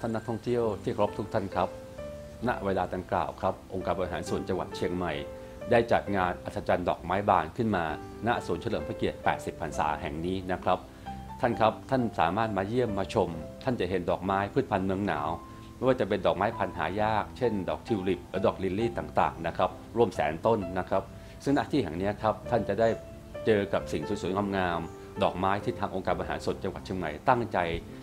ท่านนักท่องเที่ยวที่ครพทุกท่านครับ ณ เวลาดังกล่าวครับ องค์การบริหารส่วนจังหวัดเชียงใหม่ ได้จัดงานอัศจรรย์ดอกไม้บานขึ้นมา ณ ศูนย์เฉลิมพระเกียรติ 80 พรรษาแห่งนี้นะครับ ท่านครับ ท่านสามารถมาเยี่ยมมาชม ท่านจะเห็นดอกไม้พืชพันธุ์เมืองหนาว ไม่ว่าจะเป็นดอกไม้พันธุ์หายาก เช่น ดอกทิวลิปและดอกลิลลี่ต่างๆ นะครับ ร่วมแสนต้นนะครับ ซึ่งณที่แห่งนี้ครับ ท่านจะได้เจอกับสิ่งสวยๆ งามๆ ดอกไม้ที่ทางองค์การบริหารส่วนจังหวัดเชียงใหม่ตั้งใจ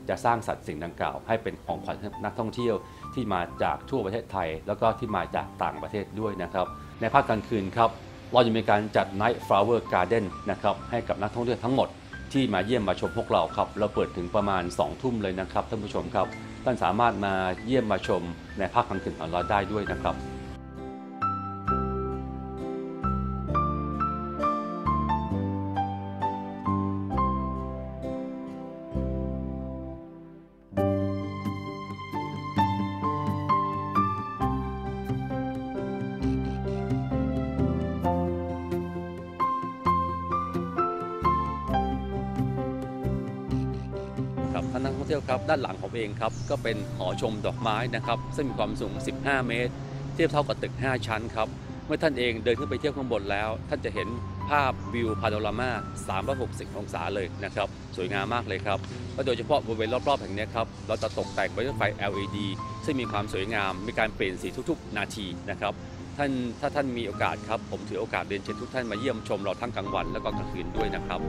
จะสร้างสรรค์สิ่งดังกล่าว ให้เป็นของขวัญให้นักท่องเที่ยวที่มาจากทั่วประเทศไทย แล้วก็ที่มาจากต่างประเทศด้วยนะครับ ในภาคกลางคืนครับเราจะมีการจัด Night Flower Garden นะครับให้กับนักท่องเที่ยวทั้งหมดที่มาเยี่ยมมาชมพวกเราครับ เราเปิดถึงประมาณ 2 ทุ่มเลยนะครับท่านผู้ชมครับ ท่านสามารถมาเยี่ยมมาชมในภาคกลางคืนของเราได้ด้วยนะครับ นักท่องเที่ยวครับด้านหลังผมเองครับก็เป็นหอชมดอกไม้นะครับซึ่งมีความสูง 15 เมตร เทียบเท่ากับตึก 5 ชั้นครับเมื่อท่านเองเดินขึ้นไปเที่ยวข้างบนแล้ว ท่านจะเห็นภาพวิวพาโนรามา360 องศาเลยนะครับสวยงามมากเลยครับและโดยเฉพาะบริเวณรอบๆแห่งนี้ครับเราจะตกแต่งไปด้วยไฟ LED ซึ่งมีความสวยงามมีการเปลี่ยนสีทุกๆ นาทีนะครับท่านถ้าท่านมีโอกาสครับผมถือโอกาสเรียนเชิญทุกท่านมาเยี่ยมชมเราทั้งกลางวันและก็กลางคืนด้วยนะครับ